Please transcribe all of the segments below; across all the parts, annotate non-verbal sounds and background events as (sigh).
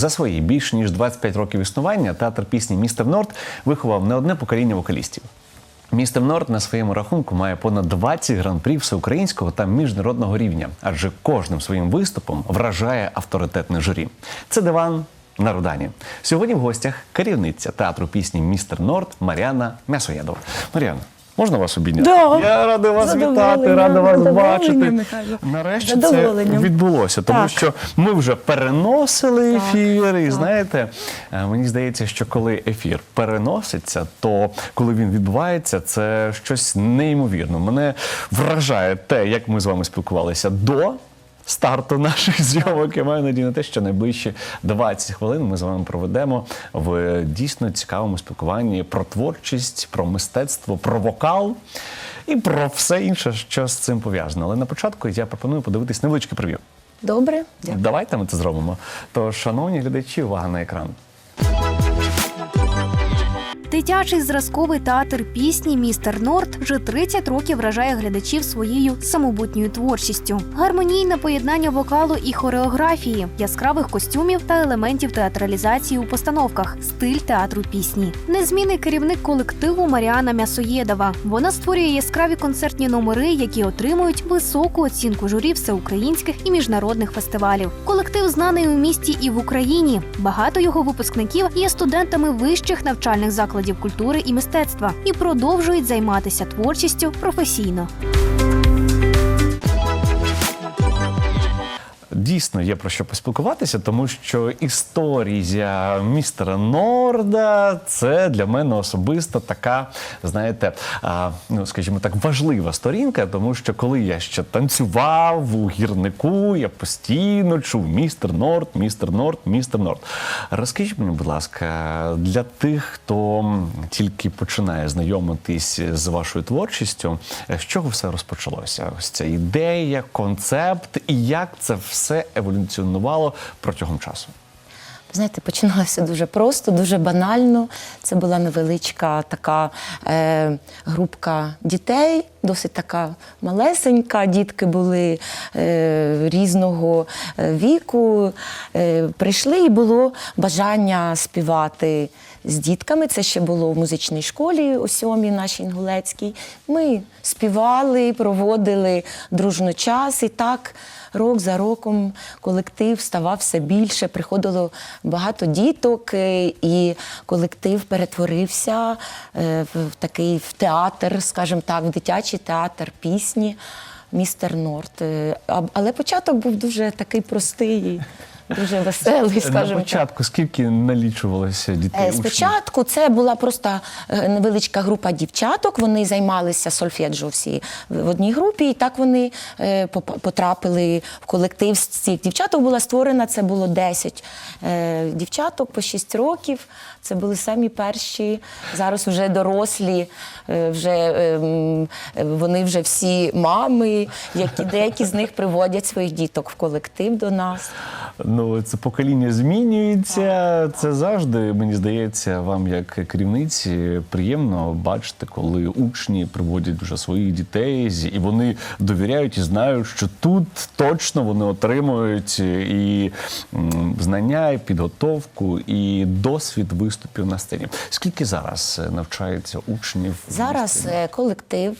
За свої більш ніж 25 років існування театр пісні Містер Норд виховав не одне покоління вокалістів. Містер Норд на своєму рахунку має понад 20 гран-прі всеукраїнського та міжнародного рівня, адже кожним своїм виступом вражає авторитетне журі. Це диван на Рудані. Сьогодні в гостях керівниця театру пісні Містер Норд Мар'яна Мясоєдова. Мар'яна. Можна вас обійняти? Да. Я радий вас вітати, радий вас бачити. Михайло. Нарешті це відбулося, тому Так. що ми вже переносили Так, ефір, і так. знаєте, е, мені здається, що коли ефір переноситься, то коли він відбувається, це щось неймовірне. Мене вражає те, як ми з вами спілкувалися до. Старту наших (laughs) зйомок я маю надію на те, що найближчі 20 хвилин ми з вами проведемо в дійсно цікавому спілкуванні про творчість, про мистецтво, про вокал і про все інше, що з цим пов'язано. Але на початку я пропоную подивитись невеличке прев'ю. Добре, дякую. Давайте ми це зробимо. То, шановні глядачі, увага на екран. Дитячий зразковий театр пісні Містер Норд вже 30 років вражає глядачів своєю самобутньою творчістю. Гармонійне поєднання вокалу і хореографії, яскравих костюмів та елементів театралізації у постановках, стиль театру пісні. Незмінний керівник колективу Маріана Мясоєдова. Вона створює яскраві концертні номери, які отримують високу оцінку журі всеукраїнських і міжнародних фестивалів. Колектив знаний у місті і в Україні. Багато його випускників є студентами вищих навчальних закладів культури і мистецтва і продовжують займатися творчістю професійно. Дійсно є про що поспілкуватися, тому що історія містера Норда це для мене особисто така, знаєте, а, ну скажімо так, важлива сторінка, тому що коли я ще танцював у гірнику, я постійно чув містер Норд, містер Норд, містер Норд. Розкажіть мені, будь ласка, для тих, хто тільки починає знайомитись з вашою творчістю, з чого все розпочалося? Ось ця ідея, концепт, і як це все еволюціонувало протягом часу? Знаєте, починалося дуже просто, дуже банально. Це була невеличка така е, групка дітей, досить така малесенька. Дітки були е, різного е, віку. Е, прийшли і було бажання співати з дітками. Це ще було в музичній школі у сьомій нашій Інгулецькій. Ми співали, проводили дружно час і так. Рок за роком колектив ставав все більше, приходило багато діток, е, і колектив перетворився е, в такий в театр, скажімо так, в дитячий театр пісні Містер Норт. Е, Але початок був дуже такий простий, дуже веселий, На скажімо так. скільки налічувалося дітей? Е, учнів? Спочатку це була просто е, невеличка група дівчаток. Вони займалися сольфеджо всі в одній групі, і так вони е, потрапили в колектив. З цих дівчаток була створена. Це було 10 е, дівчаток по 6 років. Це були самі перші. Зараз вже дорослі, е, вже вони вже всі мами, які деякі з них приводять своїх діток в колектив до нас. Ну, це покоління змінюється. Це завжди, мені здається, вам як керівниці приємно бачити, коли учні приводять вже своїх дітей, і вони довіряють і знають, що тут точно вони отримують і знання, і підготовку, і досвід виступів на сцені. Скільки зараз е, навчається учнів? Зараз е, колектив.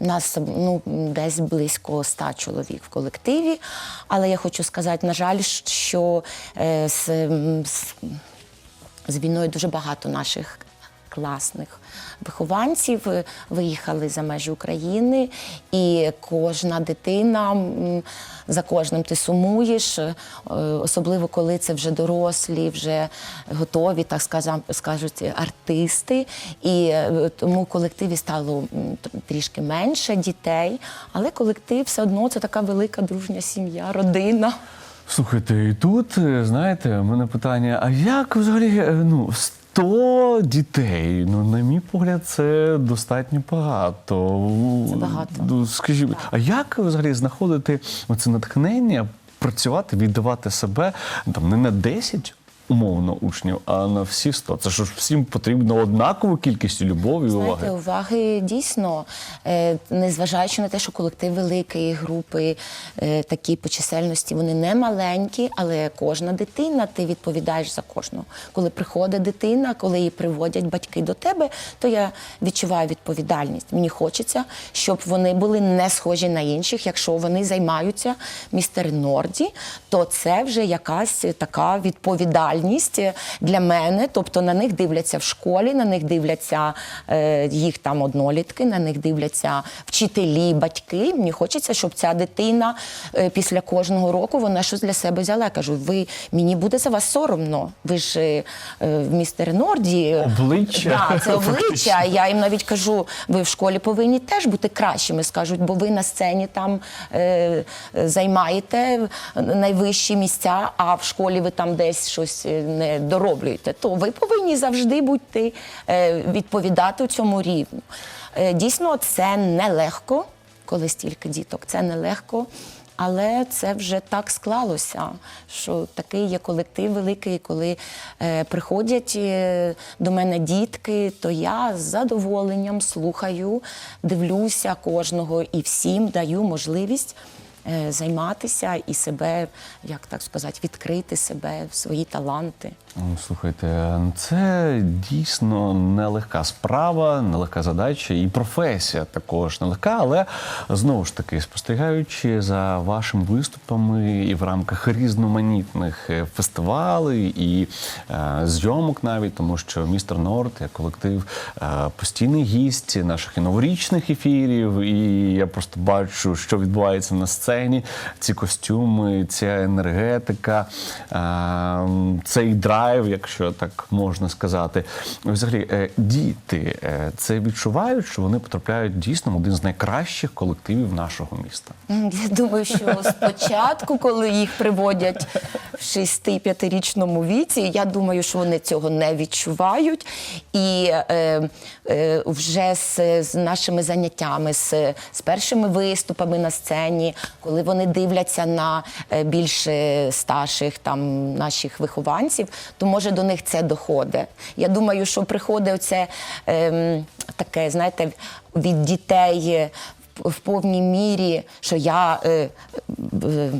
Е, Нас ну, десь близько ста чоловік в колективі. Але я хочу сказати, на жаль, що е, з, з, з війною дуже багато наших класних вихованців е, виїхали за межі України, і кожна дитина за кожним ти сумуєш, е, особливо коли це вже дорослі, вже готові, так скажуть, артисти. І е, тому колективі стало трішки менше дітей, але колектив все одно це така велика дружня сім'я, родина. Слухайте, і тут, е, знаєте, в мене питання: а як взагалі е, ну, 100 дітей? Ну, на мій погляд, це достатньо багато. Це багато. Скажімо, а як взагалі знаходити оце натхнення, працювати, віддавати себе там не на 10 умовно учнів, а на всі 100. Це ж всім потрібно однакову кількість любові і Знаєте, уваги. уваги дійсно, е, незважаючи на те, що колектив великий, групи е, такі по чисельності, вони не маленькі, але кожна дитина, ти відповідаєш за кожного. Коли приходить дитина, коли її приводять батьки до тебе, то я відчуваю відповідальність. Мені хочеться, щоб вони були не схожі на інших. Якщо вони займаються містер Норді, то це вже якась така відповідальність для мене. Тобто на них дивляться в школі, на них дивляться е, їх там однолітки, на них дивляться вчителі, батьки. Мені хочеться, щоб ця дитина е, після кожного року вона щось для себе взяла. Я кажу, ви мені буде за вас соромно. Ви ж е, е, в містер Норді Обличчя, Да, це обличчя. Я їм навіть кажу, ви в школі повинні теж бути кращими, скажуть, бо ви на сцені там е, займаєте найвищі місця, а в школі ви там десь щось е, не дороблюєте. То ви повинні завжди бути е, відповідати у цьому рівню. Е, дійсно, це нелегко, коли стільки діток. Це нелегко. Але це вже так склалося, що такий є колектив великий. Коли е, приходять до мене дітки, то я з задоволенням слухаю, дивлюся кожного і всім даю можливість займатися і себе, як так сказати, відкрити себе, свої таланти. Слухайте, це дійсно нелегка справа, нелегка задача і професія також нелегка, але знову ж таки, спостерігаючи за вашими виступами і в рамках різноманітних е, фестивалей і е, зйомок навіть, тому що містер Норд як колектив е, постійний гість наших і новорічних ефірів, і я просто бачу, що відбувається на сцені. Ці костюми, ця енергетика, е, цей драйв, якщо так можна сказати. Взагалі, е, діти е, це відчувають, що вони потрапляють дійсно в один з найкращих колективів нашого міста. Я думаю, що спочатку, коли їх приводять в 6-5-річному віці, я думаю, що вони цього не відчувають. І е, е, вже з, з нашими заняттями, з, з першими виступами на сцені, коли вони дивляться на е, більш старших там наших вихованців, то може до них це доходить. Я думаю, що приходить оце е, таке, знаєте, від дітей. в повній мірі, що я е, е,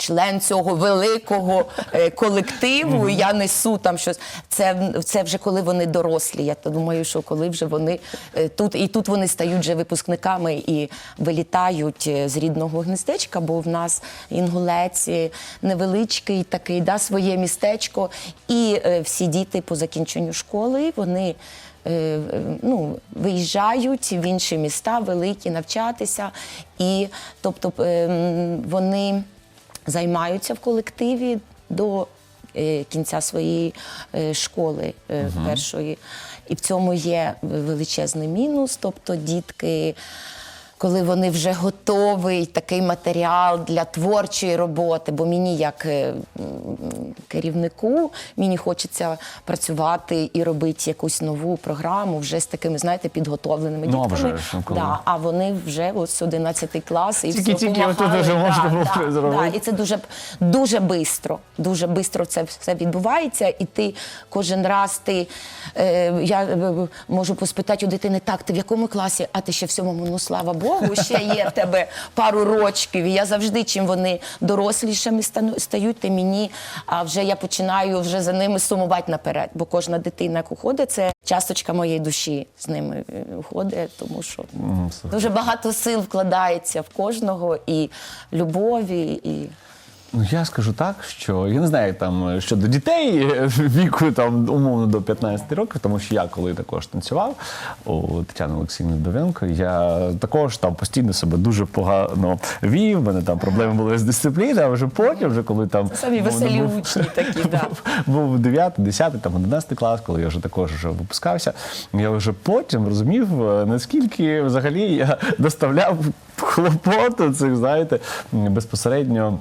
член цього великого е, колективу, і я несу там щось. Це, це вже коли вони дорослі. Я то думаю, що коли вже вони е, тут і тут вони стають вже випускниками і вилітають е, з рідного гнездечка, бо в нас інгулець невеличкий такий, да, своє містечко. І всі діти по закінченню школи вони ну, виїжджають в інші міста великі навчатися, і тобто е, вони займаються в колективі до е, кінця своєї е, школи е, першої. І в цьому є величезний мінус. Тобто дітки. Коли вони вже готовий такий матеріал для творчої роботи, бо мені, як е, керівнику, мені хочеться працювати і робити якусь нову програму вже з такими, знаєте, підготовленими Ну, дітками. вже ну, коли? да, а вони вже ось 11 клас і Тільки-тільки все отут помагали. вже можна було да, зробити. Да, і це дуже дуже бистро. Дуже бистро це все відбувається. І ти кожен раз ти е, я е, можу поспитати у дитини, так, ти в якому класі? А ти ще в сьомому, ну слава Богу, ще є в тебе пару рочків. І я завжди, чим вони дорослішими стають, ти мені, а вже я починаю вже за ними сумувати наперед. Бо кожна дитина, яку уходить, це часточка моєї душі з ними е, уходить, тому що дуже багато сил вкладається в кожного і любові, і. Ну, я скажу так, що я не знаю там щодо дітей е, віку там умовно до 15 років, тому що я коли також танцював у Тетяни Олексійни Довенко, я також там постійно себе дуже погано вів. в мене там проблеми були з дисципліною, а вже потім, вже коли там Самі умовно, веселі був- учні такі, (laughs) да. був 9, 10, там 11 клас, коли я вже також вже випускався. Я вже потім розумів, е, наскільки взагалі я доставляв хлопоту цих, знаєте, безпосередньо.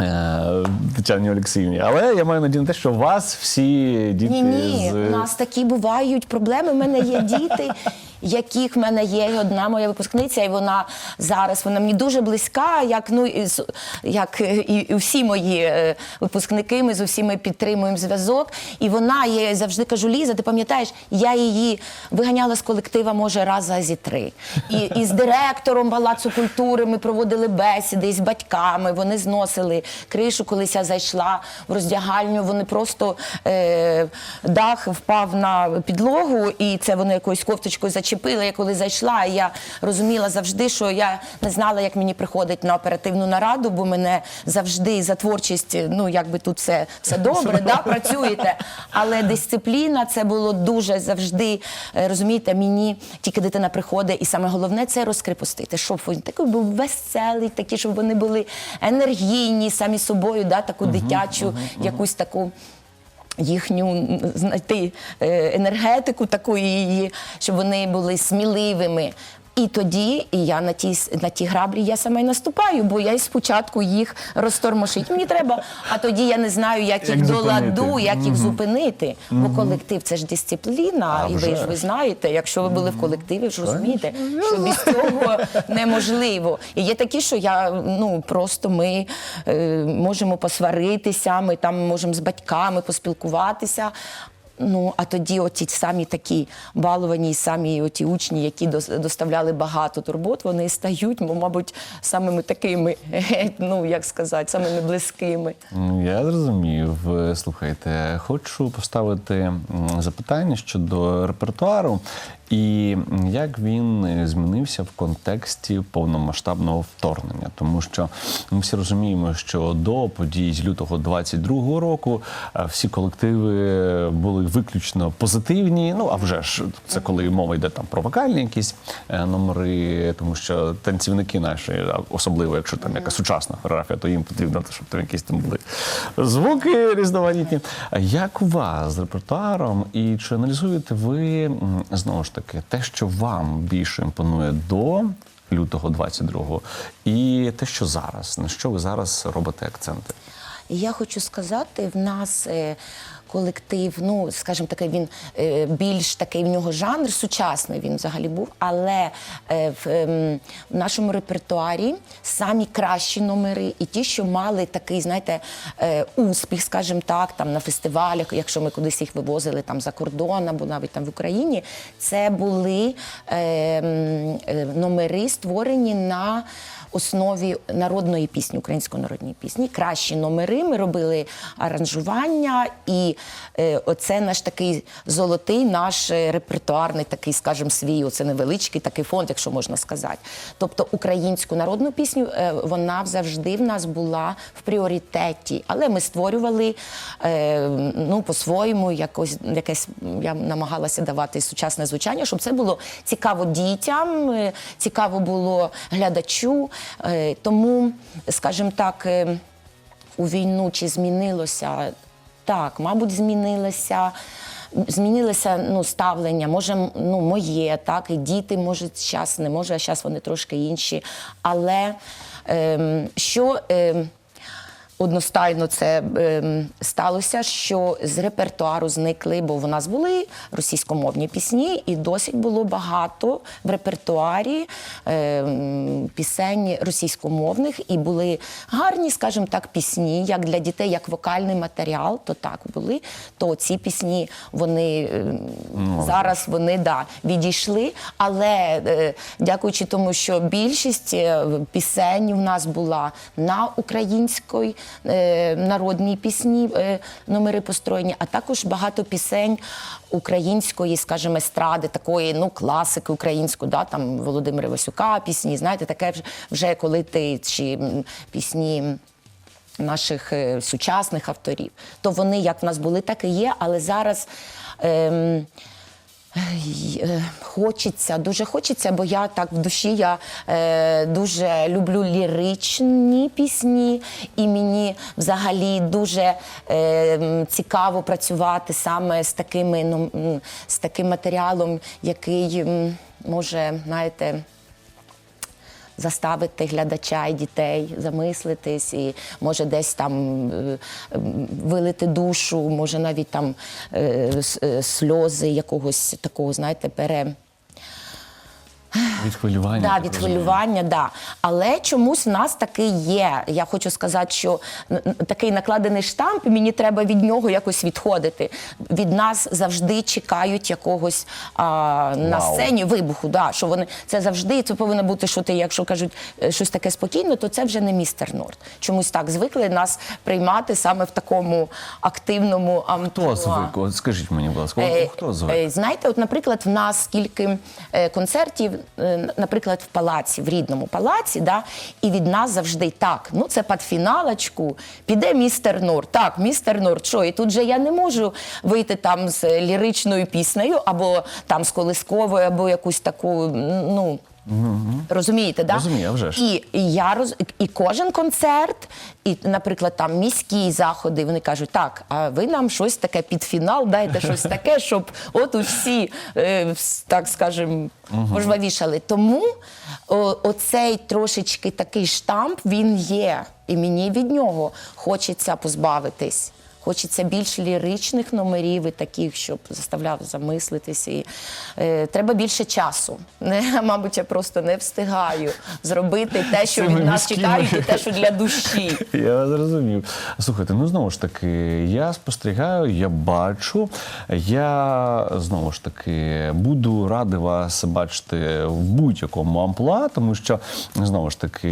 Е, Тетяні Олексіївні. Але я маю надію на те, що у вас всі діти Ні, ні, з у нас такі бувають проблеми. У мене є діти, яких в мене є одна моя випускниця, і вона зараз вона мені дуже близька, як ну як е, і, всі мої е, випускники. Ми з усіма підтримуємо зв'язок. І вона їй завжди кажу: Ліза, ти пам'ятаєш, я її виганяла з колектива, може, раз зі три. І, і з директором Палацу культури ми проводили бесіди і з батьками. Вони зносили кришу, колись я зайшла в роздягальню. Вони просто е, дах впав на підлогу, і це вони якоюсь кофточкою зачепили. Я коли зайшла, я розуміла завжди, що я не знала, як мені приходить на оперативну нараду, бо мене завжди за творчість, ну якби тут все, все (laughs) добре, да, працюєте. Але дисципліна це було дуже завжди. е, Розумієте, мені тільки дитина приходить, і саме головне це розкріпостити, щоб він такий був веселий, такі, щоб вони були енергійні самі собою, да, таку дитячу, якусь таку їхню знайти е, енергетику таку її, щоб вони були сміливими. І тоді і я на ті, на ті граблі я саме й наступаю, бо я й спочатку їх розтормошить. Мені треба, а тоді я не знаю, як, Як їх до ладу, як їх зупинити. Бо колектив це ж дисципліна, А і ви ж ви знаєте, якщо ви були в колективі, ж розумієте, що без цього неможливо. І є такі, що я ну просто ми е, можемо посваритися, ми там можемо з батьками поспілкуватися. Ну, а тоді оті самі такі баловані, самі оті учні, які дос- доставляли багато турбот, вони стають, ну, мабуть, самими такими, (laughs) ну як сказати, самими близькими. Ну, Я зрозумів. Е, Слухайте, хочу поставити запитання щодо репертуару і як він е, змінився в контексті повномасштабного вторгнення. Тому що ми всі розуміємо, що до подій з лютого 22-го року е, всі колективи були виключно позитивні. Ну а вже ж це коли мова йде там про вокальні якісь е, номери, тому що танцівники наші, особливо якщо там якась сучасна хореографія, то їм потрібно, щоб там якісь там були звуки різноманітні. Як у вас з репертуаром, і чи аналізуєте ви знову ж таки те, що вам більше імпонує до лютого 22-го, і те, що зараз, на що ви зараз робите акценти? Я хочу сказати, в нас е, колектив, ну скажімо таке, він е, більш такий в нього жанр сучасний він взагалі був. Але е, в, ем, нашому репертуарі самі кращі номери і ті, що мали такий, знаєте, е, успіх, скажімо так, там на фестивалях, якщо ми кудись їх вивозили там за кордон або навіть там в Україні, це були е, м, е, номери створені на основі народної пісні, української народної пісні. Кращі номери. Ми робили аранжування, і е, оце наш такий золотий, наш е, репертуарний, такий, скажімо, свій, оце невеличкий такий фонд, якщо можна сказати. Тобто українську народну пісню е, вона завжди в нас була в пріоритеті, але ми створювали ну, по-своєму якось якесь. Я намагалася давати сучасне звучання, щоб це було цікаво дітям, цікаво було глядачу. Е, Тому, скажімо так, е, у війну чи змінилося? Так, мабуть, змінилося. Змінилося ну, ставлення, може, ну, моє, так, і діти, може, зараз не може, а зараз вони трошки інші. Але ем, що ем, одностайно це ем, сталося, що з репертуару зникли, бо в нас були російськомовні пісні, і досить було багато в репертуарі ем, пісень російськомовних, і були гарні, скажімо так, пісні, як для дітей, як вокальний матеріал, то так були. То ці пісні вони ем, зараз вони да, відійшли. Але е, дякуючи тому, що більшість е, пісень в нас була на українській е, народній пісні, е, номери построєні, а також багато пісень української, скажімо, естради, такої ну класики української, да, там Володимира Васюка, пісні, знаєте, таке вже- коли ти чи пісні наших е, сучасних авторів, то вони як в нас були, так і є. Але зараз ем, хочеться, дуже хочеться, бо я так в душі я е, дуже люблю ліричні пісні, і мені взагалі дуже е, цікаво працювати саме з такими ну, з таким матеріалом, який може, знаєте заставити глядача і дітей замислитись, і може десь там е, вилити душу, може навіть там е, е, сльози якогось такого, знаєте, пере. Від хвилювання, Да, від хвилювання, да. Але чомусь в нас такий є. Я хочу сказати, що такий накладений штамп, мені треба від нього якось відходити. Від нас завжди чекають якогось а, на Вау. сцені вибуху. Да, що вони це завжди це повинно бути, що ти, якщо кажуть е, щось таке спокійне, то це вже не містер Норд. Чомусь так звикли нас приймати саме в такому активному амплуа. Хто звик? От скажіть мені, будь ласка, Е, хто звик? е, Знаєте, от, наприклад, в нас скільки концертів, наприклад, в палаці, в рідному палаці, да, і від нас завжди так. Ну, це під фіналочку, піде містер Норд. Так, містер Норд, що? І тут же я не можу вийти там з ліричною піснею, або там з колисковою, або якусь таку, ну. Розумієте, да? Розумію, а вже ж. І, і я роз і кожен концерт, і, наприклад, там міські заходи, вони кажуть, так, а ви нам щось таке під фінал, дайте щось (laughs) таке, щоб от усі, е, так скажемо, пожвавішали. Тому о, оцей трошечки такий штамп він є, і мені від нього хочеться позбавитись. Хочеться більш ліричних номерів і таких, щоб заставляв замислитися. І, е, треба більше часу. Не, (laughs) мабуть, я просто не встигаю зробити те, що від нас чекають, і те, що для душі. (laughs) Я зрозумів. Слухайте, ну знову ж таки, я спостерігаю, я бачу. Я знову ж таки буду радий вас бачити в будь-якому амплуа, тому що знову ж таки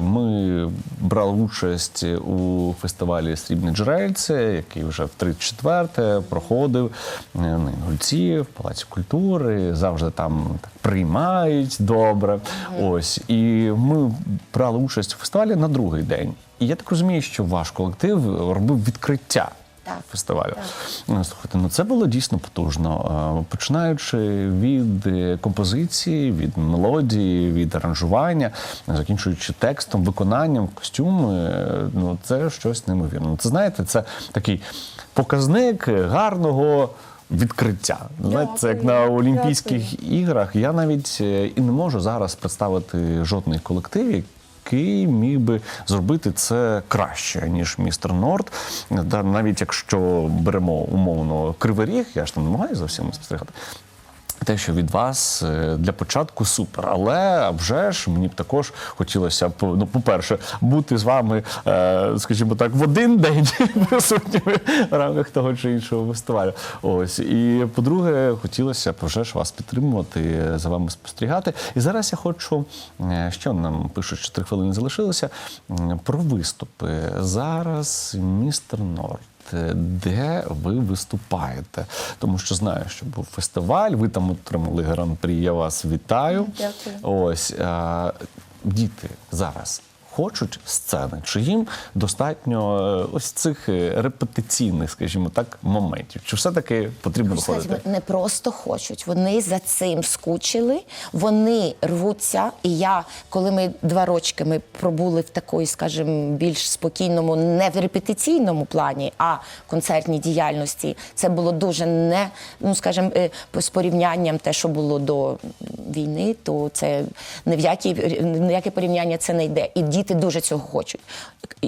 ми брали участь у фестивалі Срібний Срібне джерельце, який вже в 34-те проходив е, на Інгульці, в Палаці культури. Завжди там так приймають добре. Ось і ми брали участь у фестивалі на другий день. І я так розумію, що ваш колектив робив відкриття. Так, Фестивалю. Ну, Слухайте, ну це було дійсно потужно. Е, Починаючи від е, композиції, від мелодії, від аранжування, закінчуючи текстом, виконанням, костюми, е, ну це щось неймовірне. Це знаєте, це такий показник гарного. Відкриття. Знаєте, це як на Олімпійських іграх. Я навіть е, і не можу зараз представити жодний колектив, який міг би зробити це краще, ніж містер Норд. Навіть якщо беремо умовно кривий ріг, я ж там намагаюся за всім спостерігати. Те, що від вас е, для початку супер, але вже ж мені б також хотілося б, ну, по-перше, бути з вами, е, скажімо так, в один день (laughs) присутніми в рамках того чи іншого фестивалю. Ось і по-друге, хотілося б вже ж вас підтримувати, за вами спостерігати. І зараз я хочу, е, що нам пишуть, що три хвилини залишилося, про виступи. Зараз містер Норд де ви виступаєте. Тому що знаю, що був фестиваль, ви там отримали гран-прі. Я вас вітаю. Дякую. Ось діти зараз. Хочуть сцени, чи їм достатньо е, ось цих е, репетиційних, скажімо так, моментів? Чи все-таки потрібно виходити? Не просто хочуть, вони за цим скучили, вони рвуться. І я, коли ми два рочки ми пробули в такої, скажімо, більш спокійному, не в репетиційному плані, а концертній діяльності, це було дуже не, ну скажімо, е, з порівнянням те, що було до війни, то це ні в які, ні в яке порівняння це не йде. І діти дуже цього хочуть.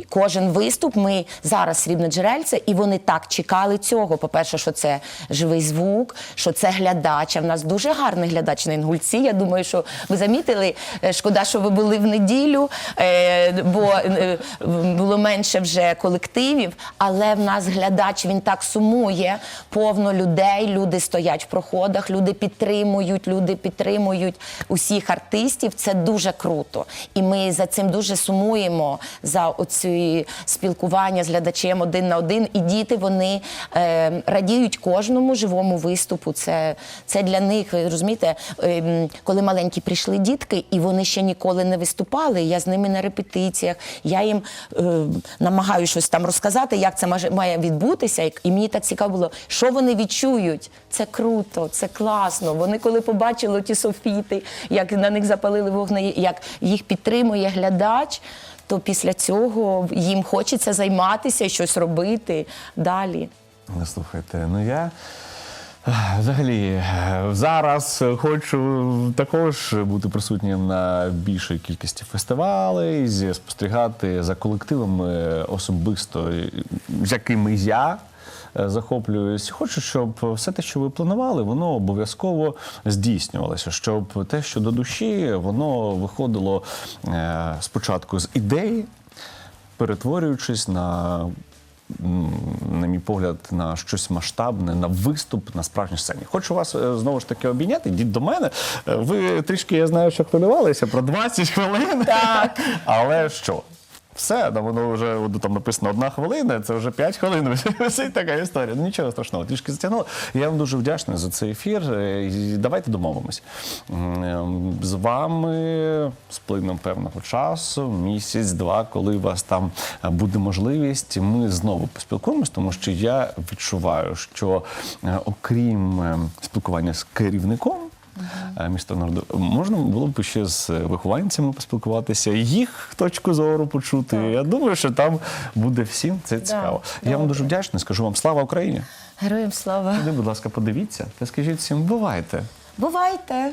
Кожен виступ ми зараз срібне джерельце, і вони так чекали цього. По-перше, що це живий звук, що це глядач. А в нас дуже гарний глядач на інгульці. Я думаю, що ви замітили. Е, Шкода, що ви були в неділю, е, бо е, було менше вже колективів. Але в нас глядач він так сумує. Повно людей. Люди стоять в проходах, люди підтримують, люди підтримують усіх артистів. Це дуже круто. І ми за цим дуже сумуємо за оці спілкування з глядачем один на один. І діти вони е, радіють кожному живому виступу. Це, це для них, ви розумієте, ем, коли маленькі прийшли дітки, і вони ще ніколи не виступали. Я з ними на репетиціях. Я їм е, намагаюся щось там розказати, як це має відбутися. І мені так цікаво було, що вони відчують. Це круто, це класно. Вони коли побачили ті софіти, як на них запалили вогни, як їх підтримує глядач. То після цього їм хочеться займатися і щось робити далі. Ну, Слухайте, ну я. е, Взагалі, е, зараз хочу також бути присутнім на більшій кількості фестивалей, спостерігати за колективами особисто, з якими я захоплююсь. Хочу, щоб все те, що ви планували, воно обов'язково здійснювалося. Щоб те, що до душі, воно виходило е, спочатку з ідеї, перетворюючись на. На мій погляд, на щось масштабне, на виступ на справжній сцені. Хочу вас е, знову ж таки обійняти. Йдіть до мене. Е, Ви трішки, я знаю, що хвилювалися про 20 хвилин. Так. (laughs) Але що? Все, там воно вже от там написано одна хвилина, це вже 5 хвилин. (laughs) Висить така історія. Ну, Нічого страшного, трішки затягнуло. Я вам дуже вдячний за цей ефір. Е, Давайте домовимось. Ем, З вами з плином певного часу, місяць-два, коли у вас там е, буде можливість, ми знову поспілкуємось, тому що я відчуваю, що е, окрім е, спілкування з керівником. Е, Міста Норду. Можна було б ще з вихованцями поспілкуватися, їх точку зору почути. Я думаю, що там буде всім це цікаво. Я вам дуже вдячний. Скажу вам слава Україні. Героям слава. Іди, будь ласка, подивіться та скажіть всім, бувайте. Бувайте!